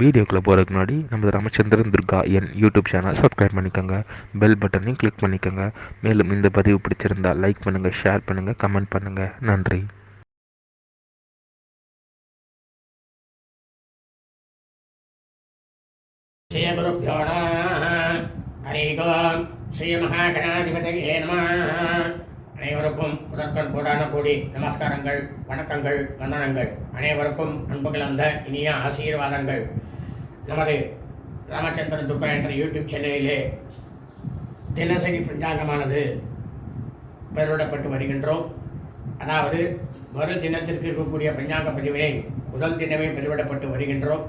வீடியோக்குள்ளே போகிறதுக்கு முன்னாடி நம்ம ராமச்சந்திரன் துர்கா என் யூடியூப் சேனல் சப்ஸ்கிரைப் பண்ணிக்கோங்க. பெல் பட்டனையும் கிளிக் பண்ணிக்கோங்க. மேலும் இந்த பதிவு பிடிச்சிருந்தால் லைக் பண்ணுங்கள் ஷேர் பண்ணுங்கள் கமெண்ட் பண்ணுங்கள் நன்றி. ஸ்ரீகுருப்போ ஹரிகோம் ஸ்ரீ மகாகணாதிபதியே நம. அனைவருக்கும் முதற்கண் கூடான கூடி நமஸ்காரங்கள் வணக்கங்கள் வந்தனங்கள். அனைவருக்கும் அன்பு கலந்த இனிய ஆசீர்வாதங்கள். நமது ராமச்சந்திரன் துர்கா என்ற யூடியூப் சேனலிலே தினசரி பஞ்சாங்கமானது பெயரிடப்பட்டு வருகின்றோம். அதாவது மறு தினத்திற்கு இருக்கக்கூடிய பஞ்சாங்க பதிவினை முதல் தினமே பெருவிடப்பட்டு வருகின்றோம்.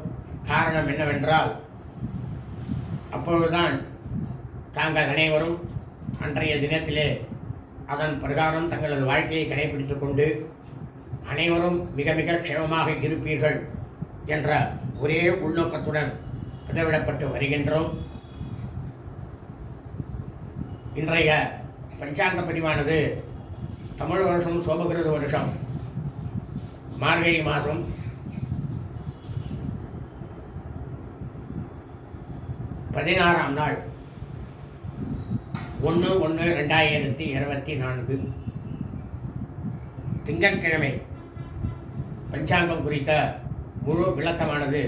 காரணம் என்னவென்றால் அப்பொழுதுதான் தாங்கள் அனைவரும் அன்றைய தினத்திலே அதன் பிரகாரம் தங்களது வாழ்க்கையை கடைபிடித்து கொண்டு அனைவரும் மிக மிக க்ஷேமமாக இருப்பீர்கள் என்ற ஒரே உள்நோக்கத்துடன் பதிவிடப்பட்டு வருகின்றோம். இன்றைய பஞ்சாங்க பதிவானது தமிழ் வருஷம் சோபகிருத வருஷம் மார்கழி மாதம். பதினாறாம் நாள் ஒன்று ஒன்று ரெண்டாயிரத்தி இருபத்தி நான்கு. திங்கட்கிழமை பஞ்சாங்கம் குறித்த முழு விளக்கமானது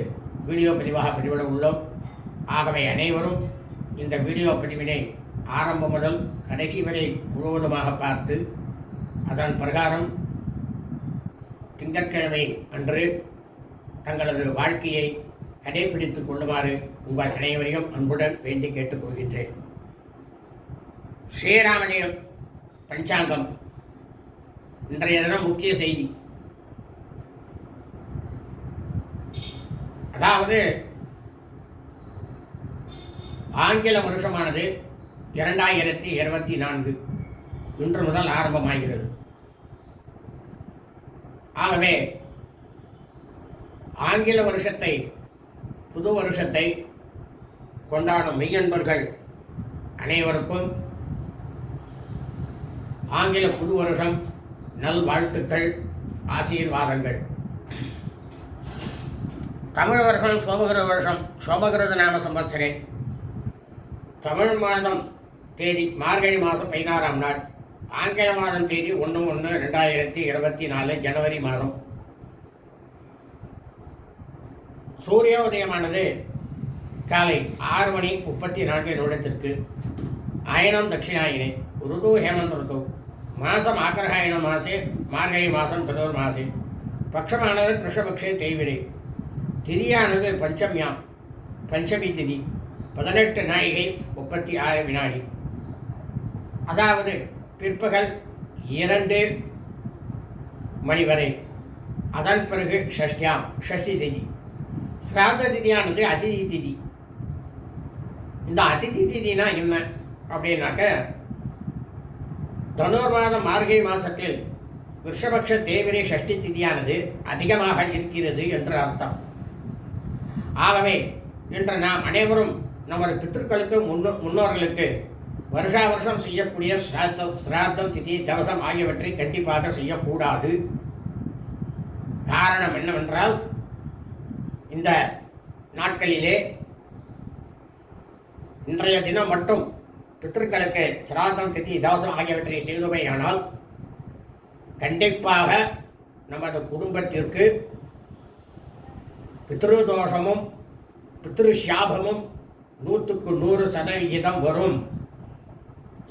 வீடியோ பதிவாக பதிவிட உள்ளோம். ஆகவே அனைவரும் இந்த வீடியோ பதிவினை ஆரம்பம் முதல் கடைசி வரை முழுவதுமாக பார்த்து அதன் பிரகாரம் திங்கட்கிழமை அன்று தங்களது வாழ்க்கையை கடைபிடித்துக் கொள்ளுமாறு உங்கள் அனைவரையும் அன்புடன் வேண்டி கேட்டுக்கொள்கின்றேன் ஸ்ரீராமஜயம் பஞ்சாங்கம். இன்றைய தினம் முக்கிய செய்தி. அதாவது ஆங்கில வருஷமானது இரண்டாயிரத்தி இருபத்தி நான்கு இன்று முதல் ஆரம்பமாகிறது. ஆகவே ஆங்கில வருஷத்தை புது வருஷத்தை கொண்டாடும் மெய்யன்பர்கள் அனைவருக்கும் ஆங்கில புது வருஷம் நல்வாழ்த்துக்கள் ஆசீர்வாதங்கள். தமிழ் வருஷம் சோபகிர வருஷம் சோபகிருத நாம சம்பத்சரே. தமிழ் மாதம் தேதி மார்கழி மாதம் பதினாறாம் நாள். ஆங்கில மாதம் தேதி ஒன்று ஒன்று ரெண்டாயிரத்தி இருபத்தி நாலு ஜனவரி மாதம். சூரியோதயமானது காலை ஆறு மணி முப்பத்தி நான்கு நிமிடத்திற்கு. அயனம் தட்சிணாயினை ருது ஹேமந்த் ருது. மாசம் ஆக்கிரகாயண மாசே மார்கழி மாதம் பதினோரு மாசே. பட்சமானது கிருஷ்ணபக்ஷே தேய்விரை திதியானது பஞ்சமியாம். பஞ்சமி திதி பதினெட்டு நாழிகை முப்பத்தி ஆறு வினாடி. அதாவது பிற்பகல் இரண்டு மணி வரை. அதன் பிறகு ஷஷ்டியாம் ஷஷ்டி திதி. சிராத்த திதியானது அதிதி திதி. இந்த அதிதி திதினா என்ன அப்படின்னாக்க தனுர் மாதம் மார்கழி மாசத்தில் கிருஷ்ணபக்ஷ தேவிரை ஷஷ்டி திதியானது அதிகமாக இருக்கிறது என்று அர்த்தம். ஆகவே இன்று நாம் அனைவரும் நமது பித்திருக்களுக்கு முன்னோ முன்னோர்களுக்கு வருஷா வருஷம் செய்யக்கூடிய சிராத்தம் சிராத்தம் திதி தவசம் ஆகியவற்றை கண்டிப்பாக செய்யக்கூடாது. காரணம் என்னவென்றால் இந்த நாட்களிலே இன்றைய தினம் மட்டும் பித்திருக்களுக்கு சிராதம் திதி தவசம் ஆகியவற்றை செய்துமையானால் கண்டிப்பாக நமது குடும்பத்திற்கு பித்ருதோஷமும் பித்ருஷாபமும் நூற்றுக்கு நூறு சதவிகிதம் வரும்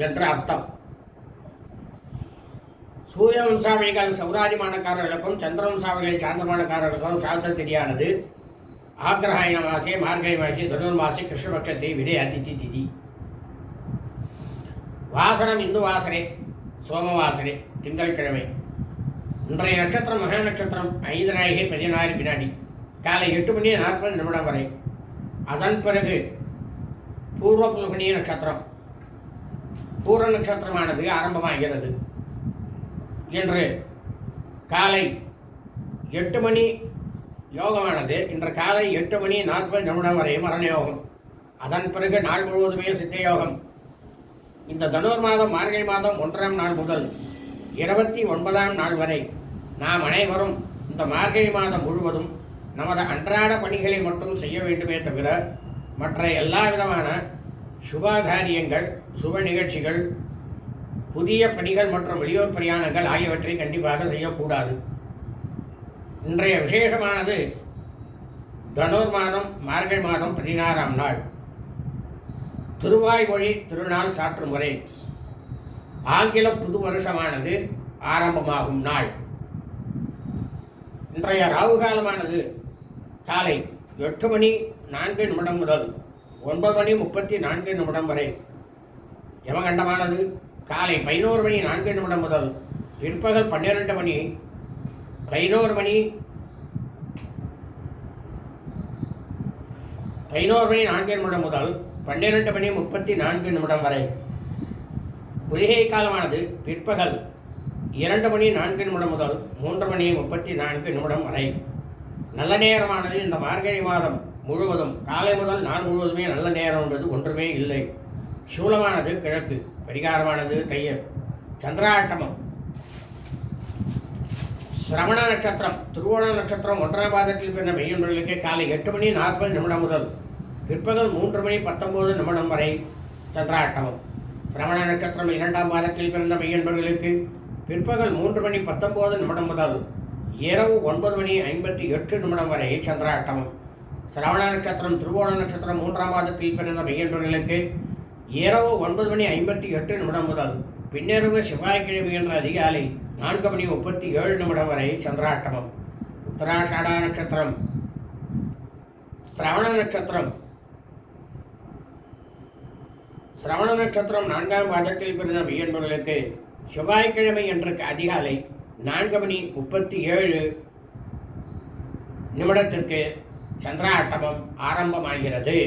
என்று அர்த்தம். சூரிய வம்சாவளிகள் சௌராதிமானக்காரர்களுக்கும் சந்திரவம்சாவளிகள் சாந்தமானக்காரர்களுக்கும் சாந்த திதியானது ஆக்ரஹாயண மாசே மார்கழி மாசே தனுர்மாசி கிருஷ்ணபக்ஷத்தை விதை அதித்தி திதி. வாசனம் இந்து வாசனை சோமவாசனை திங்கட்கிழமை இன்றைய நட்சத்திரம் மகா நட்சத்திரம் ஐந்து நாயகி பதினாறு வினாடி. காலை எட்டு மணி நாற்பது நிமிடம் வரை. அதன் பிறகு பூர்வ புல்கணி நட்சத்திரம். பூர்வ நட்சத்திரமானது ஆரம்பமாகிறது. இன்று காலை எட்டு மணி யோகமானது. இன்று காலை எட்டு மணி நாற்பது நிமிடம் வரை மரண யோகம் அதன் பிறகு நாள் முழுவதுமே சித்த யோகம் இந்த தனுர் மாதம் மார்கழி மாதம் ஒன்றாம் நாள் முதல் இருபத்தி ஒன்பதாம் நாள் வரை நாம் அனைவரும் இந்த மார்கழி மாதம் முழுவதும் நமது அன்றாட பணிகளை மட்டும் செய்ய வேண்டுமே தவிர மற்ற எல்லா விதமான சுபகாரியங்கள் சுப நிகழ்ச்சிகள் புதிய பணிகள் மற்றும் வெளியூர் பிரயாணங்கள் ஆகியவற்றை கண்டிப்பாக செய்யக்கூடாது. இன்றைய விசேஷமானது தனுர் மாதம் மார்கழி மாதம் பதினாறாம் நாள். திருவாய்மொழி திருநாள் சாற்றும் முறை. ஆங்கில புது வருஷமானது ஆரம்பமாகும் நாள். இன்றைய ராகு காலமானது காலை எட்டு மணி நான்கு நிமிடம் முதல் ஒன்பது மணி முப்பத்தி நான்கு நிமிடம் வரை. யமகண்டமானது காலை பதினோரு மணி நான்கு நிமிடம் முதல் பிற்பகல் பன்னிரெண்டு மணி பதினோரு மணி பதினோரு மணி நான்கு நிமிடம் முதல் பன்னிரெண்டு மணி முப்பத்தி நான்கு நிமிடம் வரை. குளிகை காலமானது பிற்பகல் இரண்டு மணி நான்கு நிமிடம் முதல் மூன்று மணி முப்பத்தி நான்கு நிமிடம் வரை. நல்ல நேரமானது இந்த மார்கழி மாதம் முழுவதும். காலை முதல் நாள் முழுவதுமே நல்ல நேரம் என்பது ஒன்றுமே இல்லை. சூலமானது கிழக்கு பரிகாரமானது தையர் சந்திராட்டமம். சிரவண நட்சத்திரம் திருவோண நட்சத்திரம் ஒன்றாம் பாதத்தில் பிறந்த மெய்யன்பர்களுக்கு காலை எட்டு மணி நாற்பது நிமிடம் முதல் பிற்பகல் மூன்று மணி பத்தொன்பது நிமிடம் வரை சந்திராட்டமம். சிரவண நட்சத்திரம் இரண்டாம் பாதத்தில் பிறந்த மெய்யொன்பர்களுக்கு பிற்பகல் மூன்று மணி பத்தொன்பது நிமிடம் முதல் இரவு ஒன்பது மணி ஐம்பத்தி எட்டு நிமிடம் வரை சந்திராட்டமம் சிரவண நட்சத்திரம் திருவோண நட்சத்திரம் மூன்றாம் மாதத்தில் பிறந்த மெய்யன்பர்களுக்கு இரவு ஒன்பது மணி ஐம்பத்தி எட்டு நிமிடம் முதல் பின்னிரவு செவ்வாய்க்கிழமை என்ற அதிகாலை நான்கு மணி முப்பத்தி ஏழு நிமிடம் வரை சந்திராட்டமம் உத்தராஷாடா நட்சத்திரம் சிரவண நட்சத்திரம். சிரவண நட்சத்திரம் நான்காம் பாதத்தில் பிறந்த மெய்யன்பர்களுக்கு செவ்வாய்க்கிழமை என்ற அதிகாலை நான்கு மணி முப்பத்தி ஏழு நிமிடத்திற்கு சந்திராட்டமம் ஆரம்பமாகிறது.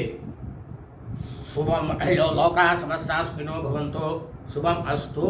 சுபம் லோகா சமஸ்தா ஸ்பினோ பவந்தோ சுபம் அஸ்து.